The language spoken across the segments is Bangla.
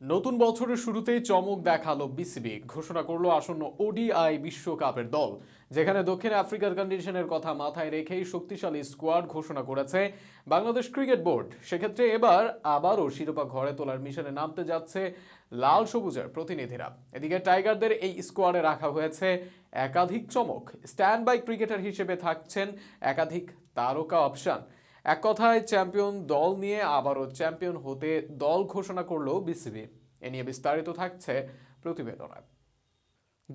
নতুন বছরের শুরুতেই চমক দেখাল বিসিবি ঘোষণা করল আসন্ন ওডিআই বিশ্বকাপের দল, যেখানে দক্ষিণ আফ্রিকার কন্ডিশনের কথা মাথায় রেখেই শক্তিশালী স্কোয়াড ঘোষণা করেছে বাংলাদেশ ক্রিকেট বোর্ড। সেক্ষেত্রে এবার আবারও শিরোপা ঘরে তোলার মিশনে নামতে যাচ্ছে লাল সবুজের প্রতিনিধিরা। এদিকে টাইগারদের এই স্কোয়াডে রাখা হয়েছে একাধিক চমক। স্ট্যান্ড বাই ক্রিকেটার হিসেবে থাকছেন একাধিক তারকা অপশন এক কথায় চ্যাম্পিয়ন দল নিয়ে আবারও চ্যাম্পিয়ন হতে দল ঘোষণা করল বিসিবি। এ নিয়ে বিস্তারিত থাকছে প্রতিবেদনায়।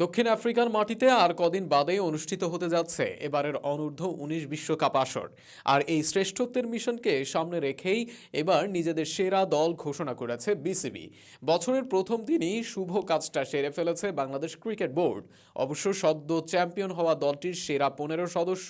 দক্ষিণ আফ্রিকার মাটিতে আর কদিন বাদেই অনুষ্ঠিত হতে যাচ্ছে এবারের অনূর্ধ্ব উনিশ বিশ্বকাপ আসর। আর এই শ্রেষ্ঠত্বের মিশনকে সামনে রেখেই এবার নিজেদের সেরা দল ঘোষণা করেছে বিসিবি। বছরের প্রথম দিনই শুভ কাজটা সেরে ফেলেছে বাংলাদেশ ক্রিকেট বোর্ড। অবশ্য সদ্য চ্যাম্পিয়ন হওয়া দলটির সেরা পনেরো সদস্য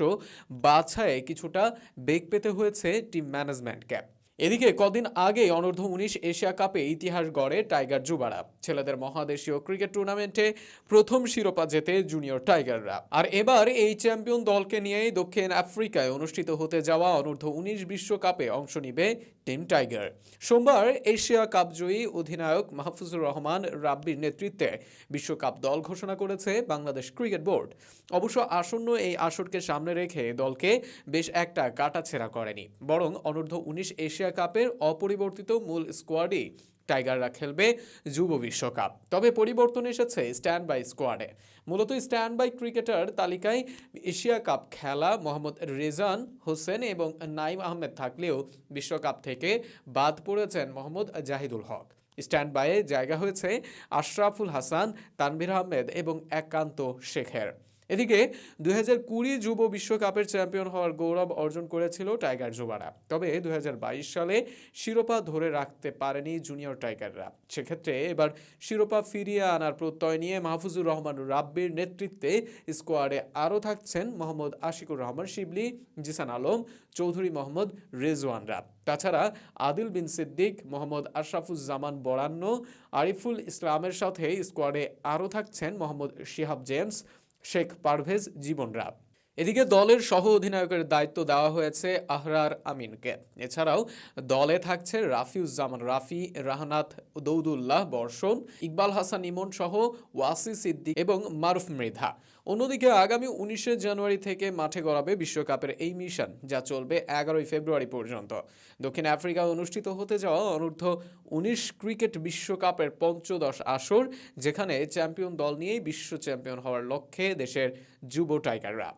বাছায় কিছুটা বেগ পেতে হয়েছে টিম ম্যানেজমেন্টকে। এদিকে কদিন আগে অনূর্ধ্ব উনিশ এশিয়া কাপে ইতিহাস গড়ে টাইগার যুবারা। ছেলেদের মহাদেশীয় ক্রিকেট টুর্নামেন্টে প্রথম শিরোপা জেতে জুনিয়র টাইগাররা। আর এবার এই চ্যাম্পিয়ন দলকে নিয়েই দক্ষিণ আফ্রিকায় অনুষ্ঠিত হতে যাওয়া অনূর্ধ্ব উনিশ বিশ্বকাপে অংশ নিবে টিম টাইগার। সোমবার এশিয়া কাপ জয়ী অধিনায়ক মাহফুজুর রহমান রাব্বির নেতৃত্বে বিশ্বকাপ দল ঘোষণা করেছে বাংলাদেশ ক্রিকেট বোর্ড। অবশ্য আসন্ন এই আসরকে সামনে রেখে দলকে বেশ একটা কাটাছেড়া করেনি, বরং অনূর্ধ্ব উনিশ এশিয়া কাপের অপরিবর্তিত মূল স্কোয়াডই টাইগাররা খেলবে যুব বিশ্বকাপ। তবে পরিবর্তন এসেছে স্ট্যান্ড বাই স্কোয়াডে। মূলত স্ট্যান্ড বাই ক্রিকেটার তালিকায় এশিয়া কাপ খেলা মোহাম্মদ রেজান হোসেন এবং নাইম আহমেদ থাকলেও বিশ্বকাপ থেকে বাদ পড়েছেন মোহাম্মদ জাহিদুল হক। স্ট্যান্ড বাইয়ে জায়গা হয়েছে আশরাফুল হাসান, তানভীর আহমেদ এবং একান্ত শেখের। এদিকে দুই হাজার কুড়ি যুব বিশ্বকাপের চ্যাম্পিয়ন হওয়ার গৌরব অর্জন করেছিল টাইগার যুবারা। তবে দু হাজার বাইশ সালে শিরোপা ধরে রাখতে পারেনি জুনিয়র টাইগাররা। সেক্ষেত্রে এবার শিরোপা ফিরিয়ে আনার প্রত্যয় নিয়ে মাহফুজুর রহমান রাব্বির নেতৃত্বে স্কোয়াডে আরও থাকছেন মোহাম্মদ আশিকুর রহমান শিবলি, জিসান আলম, চৌধুরী মোহাম্মদ রেজওয়ানরা। তাছাড়া আদিল বিন সিদ্দিক, মোহাম্মদ আশরাফুজ্জামান বরান্ন, আরিফুল ইসলামের সাথে স্কোয়াডে আরও থাকছেন মোহাম্মদ শিহাব জেমস শেখ পারভেজ জীবনরা এদিকে দলের সহ অধিনায়কের দায়িত্ব দেওয়া হয়েছে আহরার আমিনকে। এছাড়াও দলে থাকছে রাফিউজ্জামান রাফি রাহনাথ দৌদুল্লাহ বর্ষণ, ইকবাল হাসান ইমন সহ ওয়াসি সিদ্দিক এবং মারুফ মৃধা। অন্যদিকে আগামী উনিশে জানুয়ারি থেকে মাঠে গড়াবে বিশ্বকাপের এই মিশন, যা চলবে এগারোই ফেব্রুয়ারি পর্যন্ত। দক্ষিণ আফ্রিকায় অনুষ্ঠিত হতে যাওয়া অনূর্ধ্ব উনিশ ক্রিকেট বিশ্বকাপের পঞ্চদশ আসর, যেখানে চ্যাম্পিয়ন দল নিয়েই বিশ্ব চ্যাম্পিয়ন হওয়ার লক্ষ্যে দেশের যুব টাইগাররা।